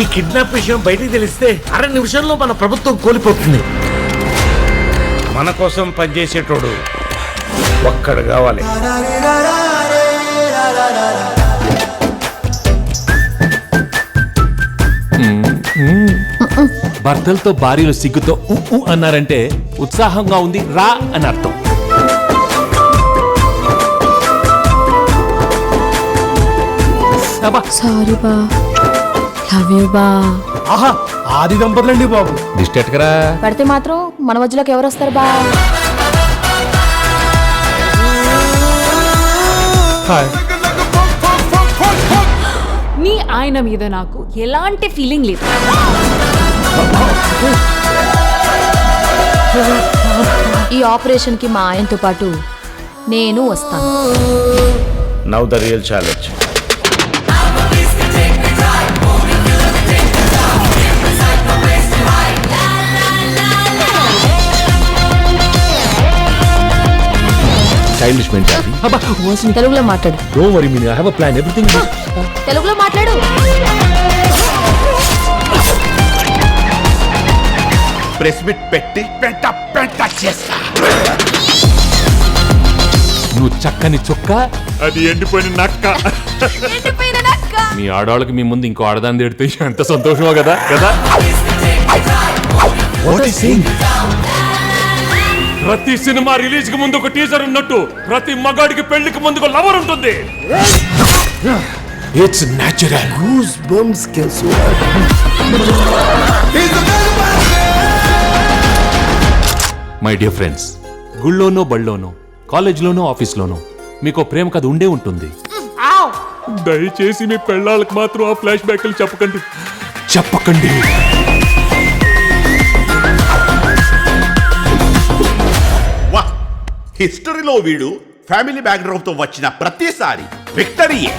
ఈ కిడ్నాప్ విషయం బయటికి తెలిస్తే అర నిమిషంలో మన ప్రభుత్వం కోల్పోతుంది. మన కోసం పనిచేసేటోడు ఒక్కడు కావాలి. భర్తలతో భార్యలు సిగ్గుతో ఉ ఉ అన్నారంటే ఉత్సాహంగా ఉంది రా అని అర్థం. సారీ బా. లవ్ యూ బా ఆహా ఆది దంపతులండి బాబు. దిష్టి ఎట్టకరా పడితే మాత్రం మన మధ్యలోకి ఎవరు వస్తారు బా? హాయ్. నీ ఆయన మీద నాకు ఎలాంటి ఫీలింగ్ లేదు. ఈ ఆపరేషన్కి మా ఆయనతో పాటు నేను వస్తాను. Now the real challenge childish mentality. అబ్బా తెలుగులో మాట్లాడు. Don't worry me I have a plan everything తెలుగులో మాట్లాడు. ప్రెస్ మీట్ పెట్టి పెంట పెంట చేస్తా. నువ్వు చక్కని చుక్క? అది ఎండిపోయిన నక్క. మీ ఆడవాళ్ళకి మీ ముందు ఇంకో ఆడదాన్ని తిడితే ఎంత సంతోషమో కదా కదా? ప్రతి సినిమా రిలీజ్కి ముందు ఒక టీజర్ ఉన్నట్టు ప్రతి మగాడికి పెళ్ళికి ముందు ఒక లవర్ ఉంటుంది. It's natural my dear friends గుళ్ళోనో బళ్ళోనో కాలేజ్లోనో ఆఫీస్లోనో మీకు ప్రేమ కథ ఉండే ఉంటుంది. దయచేసి మీ పెళ్ళాళ్ళకి మాత్రం ఆ ఫ్లాష్ బ్యాక్లు చెప్పకండి. చెప్పకండి. హిస్టరీలో వీడు ఫ్యామిలీ బ్యాక్గ్రౌండ్తో వచ్చిన ప్రతిసారి విక్టరీయే.